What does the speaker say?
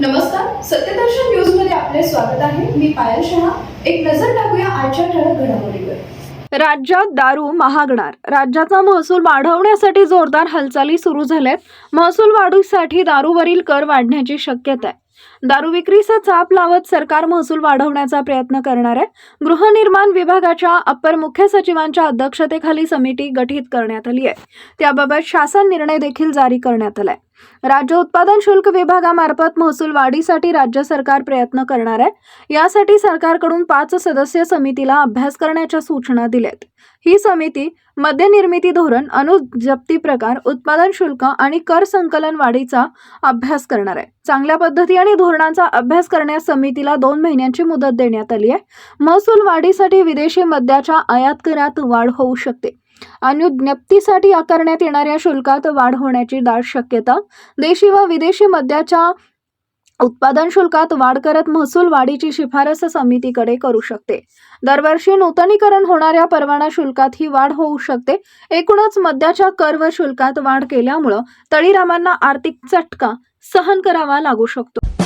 नमस्कार सत्यदर्शन न्यूजमध्ये आपले स्वागत आहे. मी पायल शहा. एक नजर टाकूया आजच्या ठळक घडामोडीवर. राज्यात दारू महागणार. राज्याचा महसूल वाढवण्यासाठी जोरदार हालचाली सुरू झाल्यात. महसूल वाढीसाठी दारूवरील कर वाढण्याची शक्यता आहे दारू विक्रीचा चाप लावत सरकार महसूल वाढवण्याचा प्रयत्न करणार आहे. गृहनिर्माण विभागाच्या अप्पर मुख्य सचिवांच्या अध्यक्षतेखाली समिती गठीत करण्यात आली आहे. त्याबाबत शासन निर्णय देखील जारी करण्यात आलाय. राज्य उत्पादन शुल्क विभागामार्फत महसूल वाढीसाठी राज्य सरकार प्रयत्न करणार आहे. यासाठी सरकारकडून पाच सदस्य समितीला अभ्यास करण्याच्या सूचना दिल्यात. ही समिती मद्यनिर्मिती धोरण अनुजप्ती प्रकार उत्पादन शुल्क आणि कर संकलन वाढीचा अभ्यास करणार आहे. चांगल्या पद्धती आणि धोरणांचा अभ्यास करण्यास समितीला दोन महिन्यांची मुदत देण्यात आली आहे. महसूल वाढीसाठी विदेशी मद्याच्या आयात करात वाढ होऊ शकते. अनुज्ञप्तीसाठी आकारण्यात येणाऱ्या शुल्कात वाढ होण्याची दाट शक्यता. देशी व विदेशी मद्याच्या उत्पादन शुल्कात वाढ करत महसूल वाढीची शिफारस समितीकडे करू शकते. दरवर्षी नूतनीकरण होणाऱ्या परवाना शुल्कात ही वाढ होऊ शकते. एकूणच मद्याच्या कर व शुल्कात वाढ केल्यामुळं तळीरामांना आर्थिक चटका सहन करावा लागू शकतो.